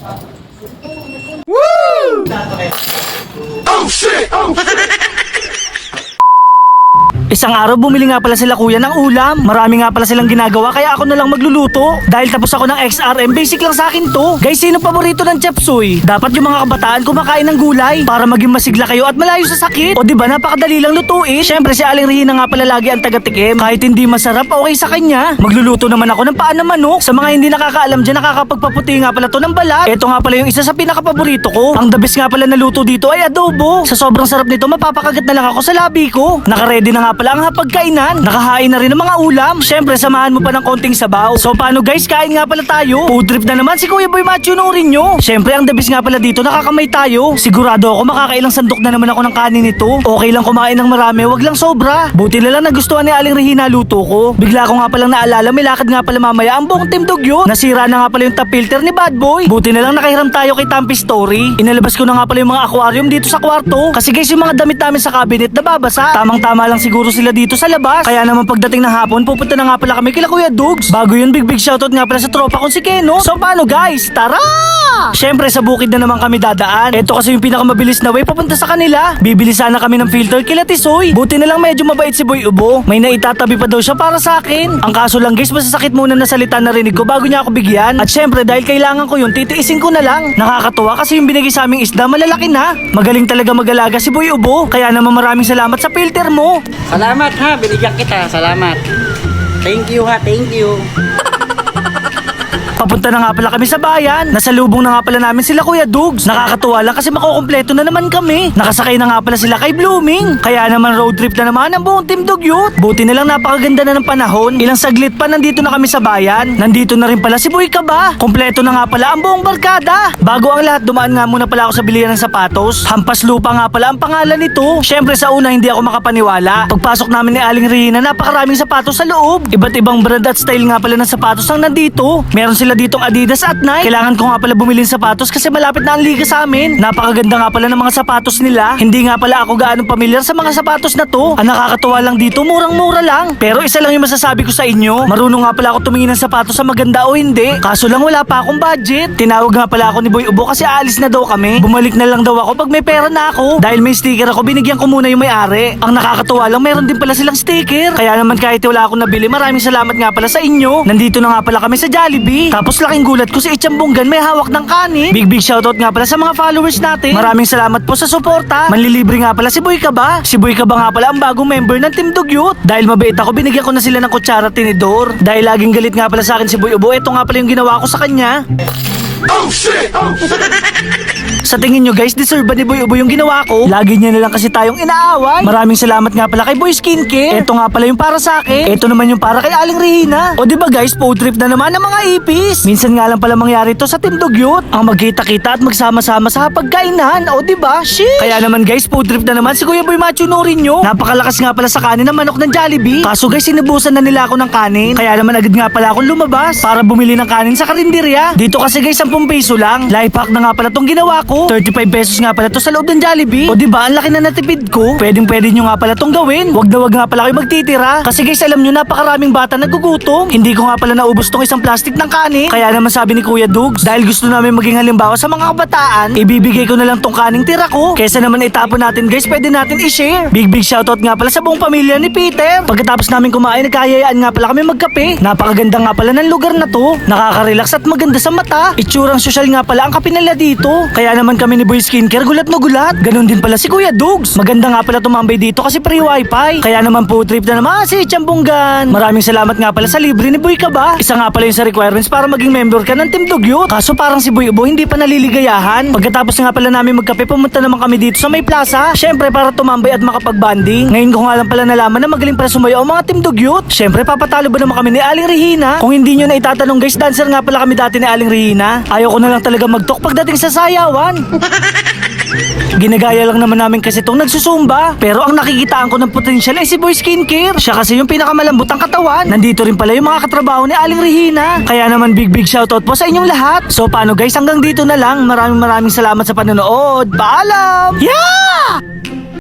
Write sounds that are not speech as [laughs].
Woo! Oh shit! Oh shit! [laughs] Isang araw bumili nga pala sila kuya ng ulam. Marami nga pala silang ginagawa kaya ako na lang magluluto. Dahil tapos ako ng XRM, basic lang sa akin to. Guys, sino paborito ng chapsuy? Dapat yung mga kabataan kumakain ng gulay para maging masigla kayo at malayo sa sakit. O di ba napakadali lang lutuin. Syempre si Aling Rihina nga pala lagi ang taga-tikim. Kahit hindi masarap, okay sa kanya. Magluluto naman ako ng paa ng manok. Sa mga hindi nakakaalam dyan, nakakapagpaputi nga pala to ng balat. Ito nga pala yung isa sa pinakapaborito ko. Ang the nga pala na luto dito ay adobo. Sa sobrang sarap nito, mapapakagat na lang ako sa labi ko. Nakaready na nga pala ang hapagkainan. Nakahain na rin ng mga ulam. Syempre, samahan mo pa ng konting sabaw. So paano guys, kain nga pala tayo. Food trip na naman si Kuya Boy Macho rin nyo. Syempre, ang best nga pala dito, nakakamay tayo. Sigurado ako makakailang sandok na naman ako ng kanin nito. Okay lang kumain ng marami, wag lang sobra. Buti na lang nagustuhan ni Aling Regina luto ko. Bigla ko nga palang naalala, may lakad nga pala mamaya ang buong team Dugyot. Nasira na nga pala yung top filter ni Bad Boy. Buti na lang nakahiram tayo kay Tampi Story. Inalabas ko na nga pala yung mga aquarium dito sa kwarto. Kasi guys, yung mga damit namin sa cabinet nababasa. Tamang-tama lang siguro sila dito sa labas. Kaya naman pagdating ng hapon, pupunta na nga pala kami kila Kuya Dugs. Bago yun, big big shoutout nga pala sa tropa kong si Keno. So paano guys? Tara! Siyempre sa bukid na naman kami dadaan. Ito kasi yung pinakamabilis na way papunta sa kanila. Bibili sana kami ng filter kila Tisoy. Buti na lang medyo mabait si Boy Ubo. May naitatabi pa daw siya para sa akin. Ang kaso lang guys, masasakit muna na salita narinig ko bago niya ako bigyan. At syempre dahil kailangan ko yun, titiisin ko na lang. Nakakatuwa kasi yung binigay sa aming isda malalaki na. Magaling talaga mag-alaga si Boy Ubo. Kaya naman maraming salamat sa filter mo. Salamat ha, binigyan kita. Salamat. Thank you ha, thank you. [laughs] Papunta na nga pala kami sa bayan. Nasalubong na nga pala namin sila Kuya Dugs. Nakakatuwa lang kasi makukumpleto na naman kami. Nakasakay na nga pala sila kay Blooming. Kaya naman road trip na naman ang buong Team Dugyot. Buti na lang napakaganda na ng panahon. Ilang saglit pa nandito na kami sa bayan. Nandito na rin pala si Boy Kaba. Kompleto na nga pala ang buong barkada. Bago ang lahat, dumaan nga muna pala ako sa bilihan ng sapatos. Hampas lupa nga pala ang pangalan nito. Syempre sa una hindi ako makapaniwala. Pagpasok namin ni Aling Rina, napakaraming sapatos sa loob. Iba't ibang brand at style nga pala ng sapatos ang nandito. Meron sila ditong Adidas at Nike. Kailangan ko nga pala bumili ng sapatos kasi malapit na ang liga sa amin. Napakaganda nga pala ng mga sapatos nila. Hindi nga pala ako gaano pamilyar sa mga sapatos na to. Ang nakakatuwa lang dito, murang-mura lang. Pero isa lang yung masasabi ko sa inyo. Marunong nga pala ako tumingin ng sapatos sa maganda o hindi. Kaso lang wala pa akong budget. Tinawag nga pala ako ni Boy Ubo kasi aalis na daw kami. Bumalik na lang daw ako pag may pera na ako. Dahil may sticker ako, binigyan ko muna yung may-ari. Ang nakakatuwa lang, meron din pala silang sticker. Kaya naman kahit wala akong nabili, maraming salamat nga pala sa inyo. Nandito na nga pala kami sa Jollibee. Tapos laking gulat ko si Ichambunggan may hawak ng kanin. Big big shoutout nga pala sa mga followers natin. Maraming salamat po sa suporta. Manlilibre nga pala si Boy Kaba. Si Boy Kaba nga pala ang bagong member ng Team Dugyot. Dahil mabait ako, binigyan ko na sila ng kutsara tinidor. Dahil laging galit nga pala sa akin si Boy Ubo, ito nga pala yung ginawa ko sa kanya. [laughs] Sa tingin nyo guys, deserve ba ni Boy Ubo yung ginawa ko? Lagi niya na lang kasi tayong inaaway. Maraming salamat nga pala kay Boy Skincare. Ito nga pala yung para sa akin. Ito naman yung para kay Aling Rihina. O di ba guys, food trip na naman ng mga ipis. Minsan nga lang pala mangyari to sa Team Dugyot. Ang magkita-kita at magsama-sama sa pagkainan. O di ba? Kaya naman guys, food trip na naman si Kuya Boy Macho rin nyo. Napakalakas nga pala sa kanin ng manok ng Jollibee. Kaso guys, sinubusan na nila ako ng kanin. Kaya naman agad nga pala akong lumabas para bumili ng kanin sa karinderya. Dito kasi guys, 10 peso lang. Life hack na nga pala tong ginawa ko. 35 pesos nga pala to sa loob ng Jollibee. O di ba ang laki na natipid ko? Pwedeng pwede nyo nga pala tong gawin. Wag na wag nga pala kayo magtitira. Kasi guys, alam nyo napakaraming bata nagugutom. Hindi ko nga pala naubos tong isang plastic ng kanin. Kaya naman sabi ni Kuya Dugs, dahil gusto namin maging halimbawa sa mga kabataan, ibibigay ko na lang tong kaning tira ko. Kesa naman itapon natin guys, pwede natin i-share. Big big shoutout nga pala sa buong pamilya ni Peter. Pagkatapos namin kumain, nagkayayaan nga pala kami magkape. Napakaganda nga pala ng lugar na to. Nakaka-relax at maganda sa mata. Itsurang social nga pala ang kape nila dito. Kaya naman kami ni Boy Skincare gulat na gulat. Ganon din pala si Kuya Dugs. Maganda nga pala tumambay dito kasi free wifi. Kaya naman po trip na naman si Chambunggan. Maraming salamat nga pala sa libre ni Boy Kaba. Isa nga pala yung sa requirements para maging member ka ng Team Dugyot. Kaso parang si Boy Ubo hindi pa naliligayahan. Pagkatapos nga pala namin magkape, pumunta naman kami dito sa may plaza. Syempre para tumambay at makapag-banding. Ngayon ko nga lang pala nalaman na magaling pala sumayo ang mga Team Dugyot. Syempre papatalo ba naman kami ni Aling Regina? Kung hindi nyo na itatanong guys, dancer nga pala kami dati ni Aling Regina. Ayaw ko na lang talaga mag-talk pagdating sa sayawan. Ginagaya lang naman namin kasi itong nagsusumba. Pero ang nakikitaan ko ng potensyal ay si Boy Skincare. Siya kasi yung pinakamalambot ang katawan. Nandito rin pala yung mga katrabaho ni Aling Regina. Kaya naman big big shoutout po sa inyong lahat. So paano guys, hanggang dito na lang. Maraming maraming salamat sa panonood. Paalam! Yeah!